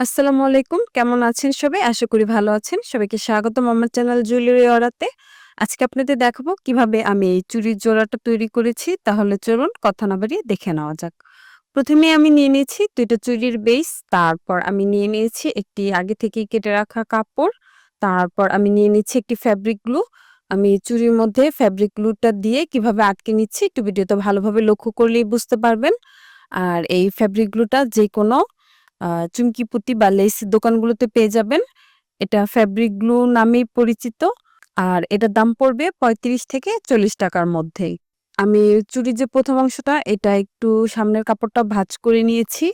আসসালামু আলাইকুম। কেমন আছেন সবাই? আশা করি ভালো আছেন। সবাইকে স্বাগতম আমার চ্যানেল জুয়েলারি অরাতে। আজকে আপনাদের দেখাবো কীভাবে আমি এই চুড়ির জোড়াটা তৈরি করেছি। তাহলে চলুন কথা না বাড়িয়ে দেখে নেওয়া যাক। প্রথমে আমি নিয়ে নিয়েছি ২ টা চুড়ির বেস, তারপর আমি নিয়ে নিয়েছি একটি আগে থেকেই কেটে রাখা কাপড়, তারপর আমি নিয়ে নিচ্ছি একটি ফ্যাব্রিক গ্লু। আমি চুড়ির মধ্যে ফ্যাব্রিক গ্লুটা দিয়ে কীভাবে আটকে নিচ্ছি একটু ভিডিওতে ভালোভাবে লক্ষ্য করলেই বুঝতে পারবেন। আর এই ফ্যাব্রিক গ্লুটা যেকোনো আ চুমকি পুঁতি বা লেস দোকানগুলোতে পেয়ে যাবেন। এটা ফ্যাব্রিক গ্লু নামেই পরিচিত। আর এটার দাম পড়বে ৩৫ থেকে ৪০ টাকার মধ্যেই। আমি চুড়ির যে প্রথম অংশটা, এটা একটু সামনের কাপড়টা ভাজ করে নিয়েছি।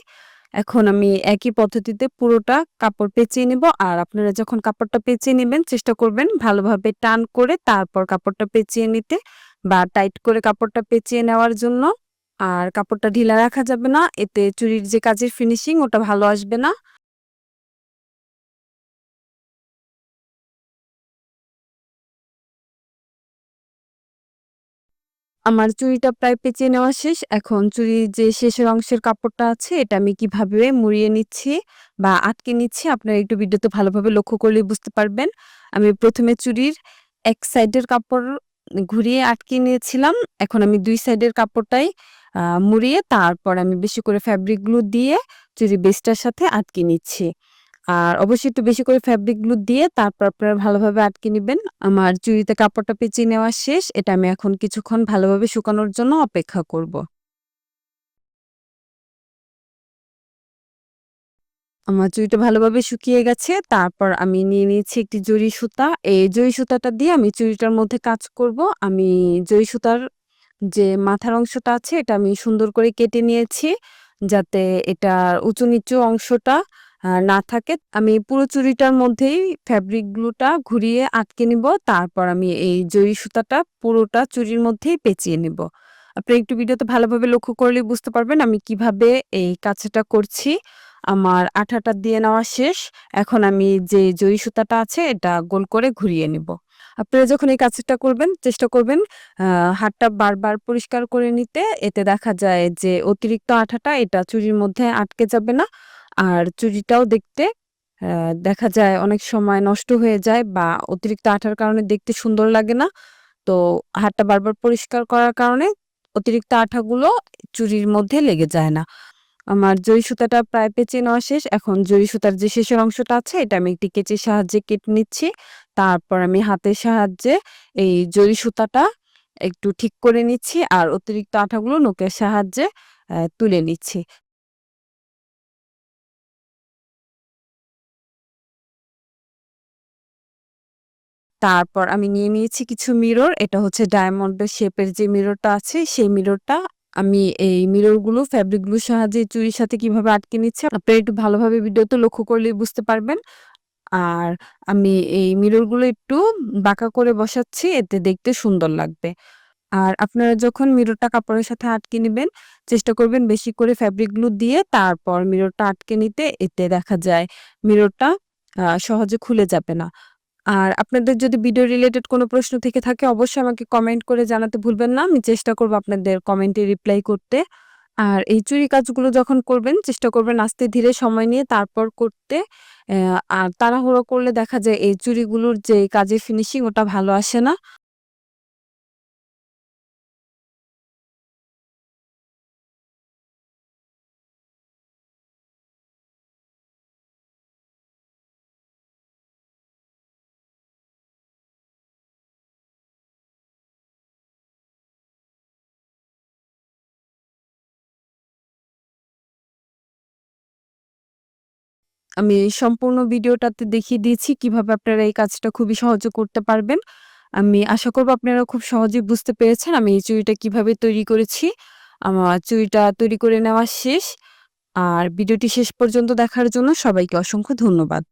এখন আমি একই পদ্ধতিতে পুরোটা কাপড় পেঁচিয়ে নেব আর আপনারা যখন কাপড়টা পেঁচিয়ে নেবেন, চেষ্টা করবেন ভালোভাবে টান করে তারপর কাপড়টা পেঁচিয়ে নিতে বা টাইট করে কাপড়টা পেঁচিয়ে নেওয়ার জন্য। আর কাপড়টা ঢিলা রাখা যাবে না। এতে চুরির যে কাজের ফিনিশিং ওটা ভালো আসবে না। আমার চুড়িটা প্রায় পেঁচিয়ে নেওয়া শেষ। এখন চুড়ির যে শেষের অংশের কাপড়টা আছে, এটা আমি কীভাবে মুড়িয়ে নিচ্ছি বা আটকে নিচ্ছি, আপনারা একটু ভিডিওতে ভালোভাবে লক্ষ্য করলেই বুঝতে পারবেন। আমি প্রথমে চুড়ির এক সাইডের কাপড় ঘুরিয়ে আটকে নিয়েছিলাম। এখন আমি দুই সাইডের কাপড়টাই মুড়িয়ে তারপর আমি বেশি করে ফ্যাব্রিক গ্লু দিয়ে চুরি বেসটার সাথে আটকে নিচ্ছি। আর অবশ্যই একটু বেশি করে ফ্যাব্রিক গ্লু দিয়ে তারপর আপনারা ভালোভাবে আটকে নিবেন। আমার চুড়িতে কাপড়টা পেঁচিয়ে নেওয়া শেষ। এটা আমি এখন কিছুক্ষণ ভালোভাবে শুকানোর জন্য অপেক্ষা করব। আমার চুড়িটা ভালোভাবে শুকিয়ে গেছে। তারপর আমি নিয়ে নিয়েছি একটি জরি সুতা। এই জরি সুতাটা দিয়ে আমি চুড়িটার মধ্যে কাজ করব। আমি জরি সুতার যে মাথার অংশটা আছে এটা আমি সুন্দর করে কেটে নিয়েছি। যাতে এটার উঁচু-নিচু অংশটা না থাকে। আমি পুরো চুরিটার মধ্যেই ফ্যাব্রিক গ্লুটা ঘুরিয়ে আটকে নিব। তারপর আমি এই জরি সুতাটা পুরোটা চুরির মধ্যেই পেঁচিয়ে নিব। আপনি একটু ভিডিওতে ভালোভাবে লক্ষ্য করলেই বুঝতে পারবেন আমি কীভাবে এই কাজটা করছি। আমার আঠাটা দিয়ে নেওয়া শেষ। এখন আমি যে জরি সুতাটা আছে এটা গোল করে ঘুরিয়ে নিব। আপনারা যখন এই কাজটা করবেন, চেষ্টা করবেন, আ হাতটা বারবার পরিষ্কার করে নিতে। এতে দেখা যায় যে অতিরিক্ত আঠাটা এটা চুরির মধ্যে আটকে যাবে না। আর চুরিটাও দেখতে দেখা যায় অনেক সময় নষ্ট হয়ে যায় বা অতিরিক্ত আঠার কারণে দেখতে সুন্দর লাগে না। তো হাতটা বারবার পরিষ্কার করার কারণে অতিরিক্ত আঠাগুলো চুরির মধ্যে লেগে যায় না। আমার জরি সুতাটা প্রায় পেঁচিয়ে নেওয়া শেষ। এখন জরি সুতার যে শেষের অংশটা আছে, এটা আমি একটি কেচির সাহায্যে কেটে নিচ্ছি। তারপর আমি হাতের সাহায্যে এই জরি সুতাটা একটু ঠিক করে নিচ্ছি আর অতিরিক্ত আঠাগুলো নখের সাহায্যে তুলে নিচ্ছি। তারপর আমি নিয়ে নিয়েছি কিছু মিরর। এটা হচ্ছে ডায়মন্ডের শেপের যে মিররটা আছে, সেই মিররটা আমি এই মিররগুলো ফ্যাব্রিক গ্লুর সাহায্যে চুরির সাথে কীভাবে আটকে নিচ্ছি, আপনারা একটু ভালোভাবে ভিডিওতে লক্ষ্য করলেই বুঝতে পারবেন। আর আমি এই মিররগুলো একটু বাঁকা করে বসাচ্ছি, এতে দেখতে সুন্দর লাগবে। আর আপনারা যখন মিররটা কাপড়ের সাথে আটকে নিবেন, চেষ্টা করবেন বেশি করে ফ্যাব্রিক গ্লু দিয়ে তারপর মিররটা আটকে নিতে। এতে দেখা যায় মিররটা সহজে খুলে যাবে না। আর আপনাদের যদি ভিডিও রিলেটেড কোনো প্রশ্ন থেকে থাকে, অবশ্যই আমাকে কমেন্ট করে জানাতে ভুলবেন না। আমি চেষ্টা করব আপনাদের কমেন্টে রিপ্লাই করতে। আর এই চুরি কাজগুলো যখন করবেন, চেষ্টা করবেন আস্তে ধীরে সময় নিয়ে তারপর করতে। আর তাড়াহুড়ো করলে দেখা যায় এই চুরিগুলোর যে কাজের ফিনিশিং ওটা ভালো আসে না। আমি সম্পূর্ণ ভিডিওটাতে দেখিয়ে দিয়েছি কীভাবে আপনারা এই কাজটা খুবই সহজে করতে পারবেন। আমি আশা করব আপনারা খুব সহজে বুঝতে পেরেছেন আমি এই চুড়িটা কীভাবে তৈরি করেছি। আমার চুড়িটা তৈরি করে নেওয়া শেষ। আর ভিডিওটি শেষ পর্যন্ত দেখার জন্য সবাইকে অসংখ্য ধন্যবাদ।